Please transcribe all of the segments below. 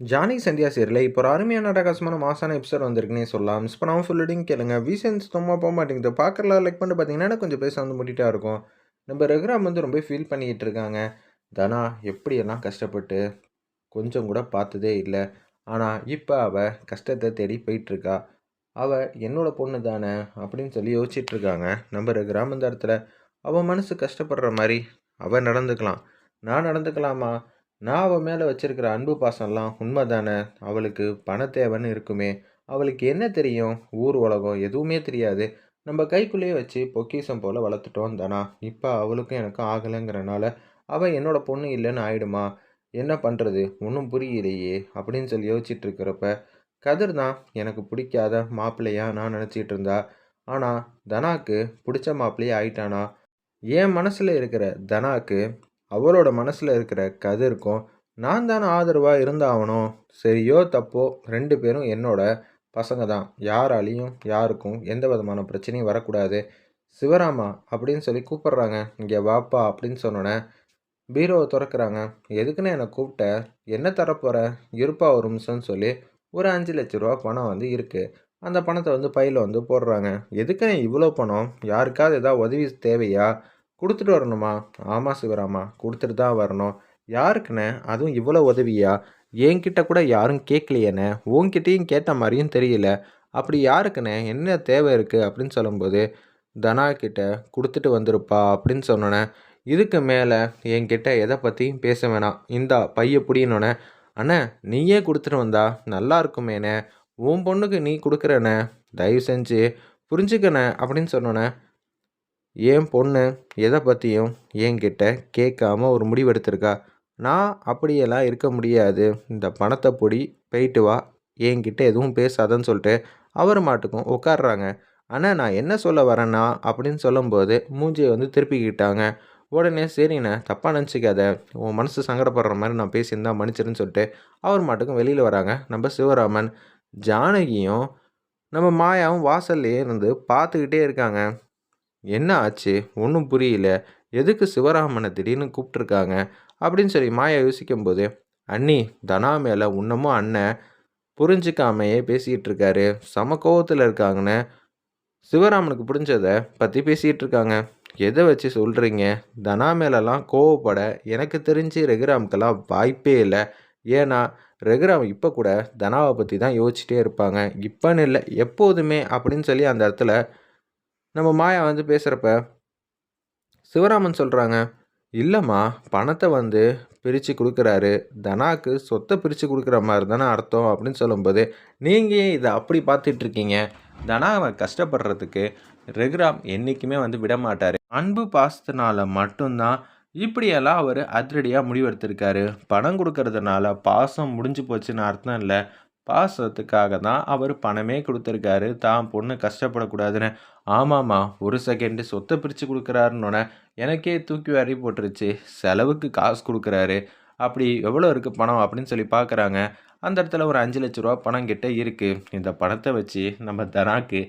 Johnny Sandhya சீரியலில் இப்போ ஒரு அருமையான அட்டகாசமான மாசான எபிசோட் வந்திருக்குன்னே சொல்லலாம். மிஸ் பண்ணாமல் ஃபுல்லுடையும் கேளுங்க. வீசன்ஸ் சும்மா போக மாட்டேங்குது. பார்க்கறலாம் லைக் பண்ணி பார்த்தீங்கன்னா கொஞ்சம் பேச வந்து முட்டிட்டா இருக்கும். நம்ம ரகுராம் வந்து ரொம்ப ஃபீல் பண்ணிக்கிட்டு இருக்காங்க. தனா எப்படியெல்லாம் கஷ்டப்பட்டு கொஞ்சம் கூட பார்த்ததே இல்லை. ஆனால் இப்போ அவள் கஷ்டத்தை தேடி போயிட்டுருக்கா. அவள் என்னோடய பொண்ணு தானே அப்படின்னு சொல்லி யோசிச்சுட்டு இருக்காங்க. நம்ம ரகுராம் இந்த இடத்துல அவள் மனசு கஷ்டப்படுற மாதிரி அவள் நடந்துக்கலாம். நான் நடந்துக்கலாமா? நான் அவள் மேலே வச்சிருக்கிற அன்பு பாசம்லாம் உண்மை தானே அவளுக்கு பண தேவைன்னு இருக்குமே. அவளுக்கு என்ன தெரியும்? ஊர் உலகம் எதுவுமே தெரியாது. நம்ம கைக்குள்ளேயே வச்சு பொக்கிஷம் போல் வளர்த்துட்டோம் தானா? இப்போ அவளுக்கும் எனக்கும் ஆகலைங்கிறனால அவள் என்னோட பொண்ணு இல்லைன்னு ஆயிடுமா? என்ன பண்ணுறது ஒன்றும் புரியலையே அப்படின்னு சொல்லி யோசிச்சுட்டு இருக்கிறப்ப கதிர் தான் எனக்கு பிடிக்காத மாப்பிள்ளையா நான் நினச்சிட்டு இருந்தா. ஆனால் தனாக்கு பிடிச்ச மாப்பிள்ளையே ஆயிட்டானா? என் மனசில் இருக்கிற தனாக்கு அவரோட மனசில் இருக்கிற கதிர்க்கும் நான் தானே ஆதரவாக இருந்தாகணும் சரியோ தப்போ? ரெண்டு பேரும் என்னோட பசங்க தான். யாராலையும் யாருக்கும் எந்த விதமான பிரச்சனையும் வரக்கூடாது. சிவராமா அப்படின்னு சொல்லி கூப்பிட்றாங்க. இங்கே வாப்பா அப்படின்னு சொன்னோன்னே பீரோவை திறக்கிறாங்க. எதுக்குன்னு என்னை கூப்பிட்ட? என்ன தரப்போகிற இருப்பா ஒரு நிமிஷம்னு சொல்லி ஒரு அஞ்சு லட்ச ரூபா பணம் வந்து இருக்குது அந்த பணத்தை வந்து பையில் வந்து போடுறாங்க. எதுக்குன்னு இவ்வளோ பணம்? யாருக்காவது ஏதாவது உதவி தேவையா? கொடுத்துட்டு வரணுமா? ஆமாம் சிவராமா. கொடுத்துட்டு தான் வரணும். யாருக்குண்ணே? அதுவும் இவ்வளோ உதவியா? என்கிட்ட கூட யாரும் கேட்கலையேண்ணே. உன்கிட்டையும் கேட்ட மாதிரியும் தெரியல. அப்படி யாருக்குண்ணே? என்ன தேவை இருக்குது அப்படின்னு சொல்லும்போது தனா கிட்ட கொடுத்துட்டு வந்திருப்பா அப்படின்னு சொன்னோன்னே இதுக்கு மேலே என்கிட்ட எதை பற்றியும் பேச வேணாம். இந்தா பைய பிடினோன்னே அண்ணே நீயே கொடுத்துட்டு வந்தா நல்லா இருக்குமேண்ணே. உன் பொண்ணுக்கு நீ கொடுக்குறண்ணே. தயவு செஞ்சு புரிஞ்சுக்கண்ணே அப்படின்னு சொன்னோன்னே என் பொண்ணு எதை பற்றியும் என்கிட்ட கேட்காம ஒரு முடிவெடுத்திருக்கா? நான் அப்படியெல்லாம் இருக்க முடியாது. இந்த பணத்தை பொடி போயிட்டு வா. என்கிட்ட எதுவும் பேசாதன்னு சொல்லிட்டு அவர் மாட்டுக்கும் உட்காடுறாங்க ஆனால் நான் என்ன சொல்ல வரேன்னா அப்படின்னு சொல்லும்போது மூஞ்சியை வந்து திருப்பிக்கிட்டாங்க. உடனே சரிண்ணே தப்பாக நினச்சிக்காத. உன் மனசு சங்கடப்படுற மாதிரி நான் பேசியிருந்தா மன்னிச்சிருன்னு சொல்லிட்டு அவர் மாட்டுக்கும் வெளியில் வராங்க. நம்ம சிவராமன் ஜானகியும் நம்ம மாயாவும் வாசல்லையே இருந்து பார்த்துக்கிட்டே இருக்காங்க. என்ன ஆச்சு? ஒன்றும் புரியல. எதுக்கு சிவராமனை திடீர்னு கூப்பிட்ருக்காங்க அப்படின்னு சொல்லி மாயா யோசிக்கும்போது அண்ணி தனா மேலே இன்னமும் அண்ணன் புரிஞ்சிக்காமையே பேசிக்கிட்டு இருக்காரு. சம கோவத்தில் இருக்காங்கன்னு. சிவராமனுக்கு புரிஞ்சதை பற்றி பேசிகிட்டு இருக்காங்க. எதை வச்சு சொல்கிறீங்க தனா மேலெல்லாம் கோவப்பட எனக்கு தெரிஞ்சு ரகுராமுக்கெல்லாம் வாய்ப்பே இல்லை. ஏன்னா ரகுராம் இப்போ கூட தனாவை பற்றி தான் யோசிச்சுட்டே இருப்பாங்க. இப்போன்னு இல்லை எப்போதுமே அப்படின்னு சொல்லி அந்த இடத்துல நம்ம மாயா வந்து பேசுகிறப்ப சிவராமன் சொல்கிறாங்க இல்லைம்மா பணத்தை வந்து பிரித்து கொடுக்குறாரு. தனாக்கு சொத்தை பிரித்து கொடுக்குற மாதிரி தானே அர்த்தம் அப்படின்னு சொல்லும்போது நீங்கள் இதை அப்படி பார்த்துட்ருக்கீங்க தனாவை கஷ்டப்படுறதுக்கு ரெகுராம் என்றைக்குமே வந்து விட மாட்டார். அன்பு பாசத்தினால மட்டும்தான் இப்படியெல்லாம் அவர் அதிரடியாக முடிவெடுத்திருக்காரு. பணம் கொடுக்கறதுனால பாசம் முடிஞ்சு போச்சுன்னு அர்த்தம் இல்லை. பாசத்துக்காக தான் அவர் பணமே கொடுத்துருக்காரு. தான் பொண்ணு கஷ்டப்படக்கூடாதுன்னு. ஆமாம்மா ஒரு செகண்டு சொத்தை பிரித்து கொடுக்குறாருன்னொன்னே எனக்கே தூக்கி வாரி போட்டுருச்சு. செலவுக்கு காசு கொடுக்குறாரு. அப்படி எவ்வளோ இருக்குது பணம் அப்படின்னு சொல்லி பார்க்குறாங்க. அந்த இடத்துல ஒரு அஞ்சு லட்ச ரூபா பணம் கிட்டே இருக்குது இந்த பணத்தை வச்சு நம்ம தனாக்கு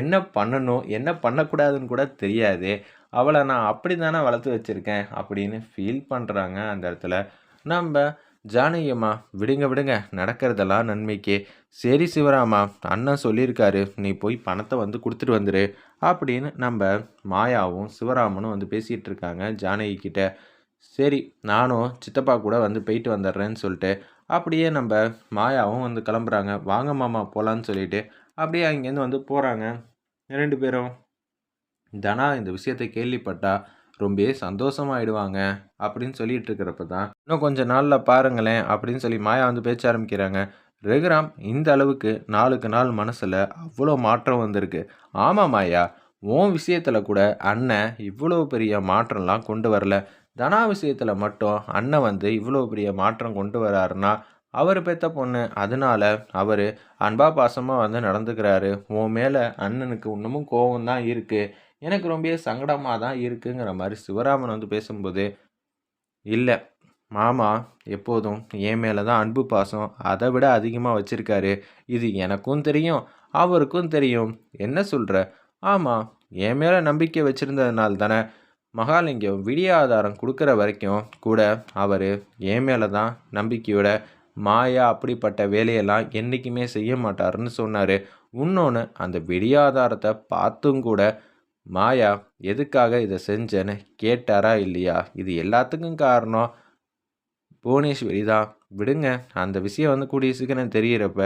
என்ன பண்ணணும் என்ன பண்ணக்கூடாதுன்னு கூட தெரியாது. அவளை நான் அப்படி தானே வளர்த்து வச்சுருக்கேன் அப்படின்னு ஃபீல் பண்ணுறாங்க அந்த இடத்துல. நம்ம ஜானகியம்மா விடுங்க விடுங்க. நடக்கிறதெல்லாம் நன்மைக்கே. சரி சிவராமா அண்ணன் சொல்லியிருக்காரு. நீ போய் பணத்தை வந்து கொடுத்துட்டு வந்துரு. அப்படின்னு நம்ம மாயாவும் சிவராமனும் வந்து பேசிகிட்டு இருக்காங்க ஜானகி கிட்ட சரி நானும் சித்தப்பா கூட வந்து போயிட்டு வந்துடுறேன்னு சொல்லிட்டு அப்படியே நம்ம மாயாவும் வந்து கிளம்புறாங்க. வாங்க மாமா போகலான்னு சொல்லிட்டு அப்படியே அங்கேருந்து வந்து போகிறாங்க ரெண்டு பேரும். தனா இந்த விஷயத்தை கேள்விப்பட்டால் ரொம்ப சந்தோஷமாயிடுவாங்க அப்படின்னு சொல்லிட்டு இருக்கிறப்ப தான் இன்னும் கொஞ்சம் நாளில் பாருங்களேன் அப்படின்னு சொல்லி மாயா வந்து பேச்ச ஆரம்பிக்கிறாங்க. ரகுராம் இந்த அளவுக்கு நாளுக்கு நாள் மனசில் அவ்வளோ மாற்றம் வந்திருக்கு. ஆமாம் மாயா உன் விஷயத்தில் கூட அண்ணன் இவ்வளோ பெரிய மாற்றம்லாம் கொண்டு வரல. தனா விஷயத்தில் மட்டும் அண்ணன் வந்து இவ்வளோ பெரிய மாற்றம் கொண்டு வராருன்னா அவர் பெற்ற பொண்ணு அதனால அவர் அன்பா பாசமாக வந்து நடந்துக்கிறாரு. உன் மேலே அண்ணனுக்கு இன்னமும் கோபம் தான் இருக்குது எனக்கு ரொம்ப சங்கடமாக தான் இருக்குங்கிற மாதிரி சிவராமன் வந்து பேசும்போது இல்லை மாமா எப்போதும் என் மேலே தான் அன்பு பாசம். அதை விட அதிகமாக வச்சுருக்காரு. இது எனக்கும் தெரியும் அவருக்கும் தெரியும். என்ன சொல்கிற ஆமாம் என் மேலே நம்பிக்கை வச்சுருந்ததுனால தானே. மகாலிங்கம் விடிய ஆதாரம் கொடுக்குற வரைக்கும் கூட அவர் என் மேலே தான் நம்பிக்கையோட மாயா அப்படிப்பட்ட வேலையெல்லாம் என்றைக்குமே செய்ய மாட்டாருன்னு சொன்னார். இன்னொன்று அந்த விடியாதாரத்தை பார்த்தும் கூட மாயா எதுக்காக இதை செஞ்சேன்னு கேட்டாரா இல்லையா? இது எல்லாத்துக்கும் காரணம். புவனேஸ்வரி தான். விடுங்க அந்த விஷயம் வந்து கூடிய சீக்கிரம் தெரிகிறப்ப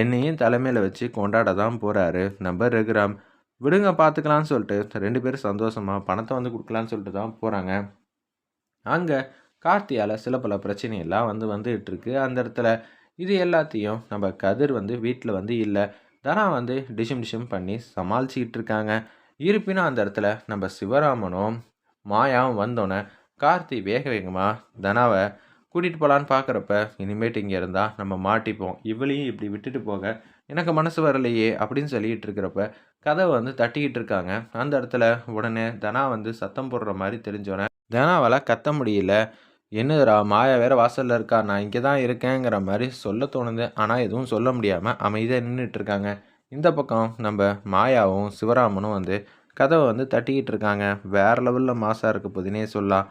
என்னையும் தலைமையில் வச்சு கொண்டாட தான் போகிறாரு நம்ம ரகுராம். விடுங்க பார்த்துக்கலான்னு சொல்லிட்டு ரெண்டு பேரும் சந்தோஷமாக பணத்தை வந்து கொடுக்கலான்னு சொல்லிட்டு தான் போகிறாங்க அங்கே கார்த்தியால் சில பல பிரச்சனையெல்லாம் வந்து வந்துகிட்டுருக்கு அந்த இடத்துல இது எல்லாத்தையும் நம்ம கதிர் வந்து வீட்டில் வந்து இல்லை. தனா வந்து டிஷம் டிஷம் பண்ணி சமாளிச்சிக்கிட்டு இருக்காங்க. இருப்பினும் அந்த இடத்துல நம்ம சிவராமனும் மாயாவும் வந்தோன்னே கார்த்தி வேக வேகமாக தனாவை கூட்டிகிட்டு போகலான்னு பார்க்குறப்ப இனிமேட்டு இங்கே இருந்தால் நம்ம மாட்டிப்போம். இவளையும் இப்படி விட்டுட்டு போக எனக்கு மனசு வரலையே அப்படின்னு சொல்லிகிட்டு இருக்கிறப்ப கதவை வந்து தட்டிக்கிட்டு இருக்காங்க. அந்த இடத்துல உடனே தனா வந்து சத்தம் போடுற மாதிரி தெரிஞ்சோன்னே தனாவால் கத்த முடியல. என்னதுரா மாயா வேற வாசலில் இருக்கா? நான் இங்கே தான் இருக்கேங்கிற மாதிரி சொல்ல தோணுது. ஆனால் எதுவும் சொல்ல முடியாமல் அமைதியாக நின்றுட்டு இருக்காங்க. இந்த பக்கம் நம்ம மாயாவும் சிவராமனும் வந்து கதவை வந்து தட்டிக்கிட்டு இருக்காங்க. வேறு லெவலில் மாசாக இருக்க போதுனே சொல்லலாம்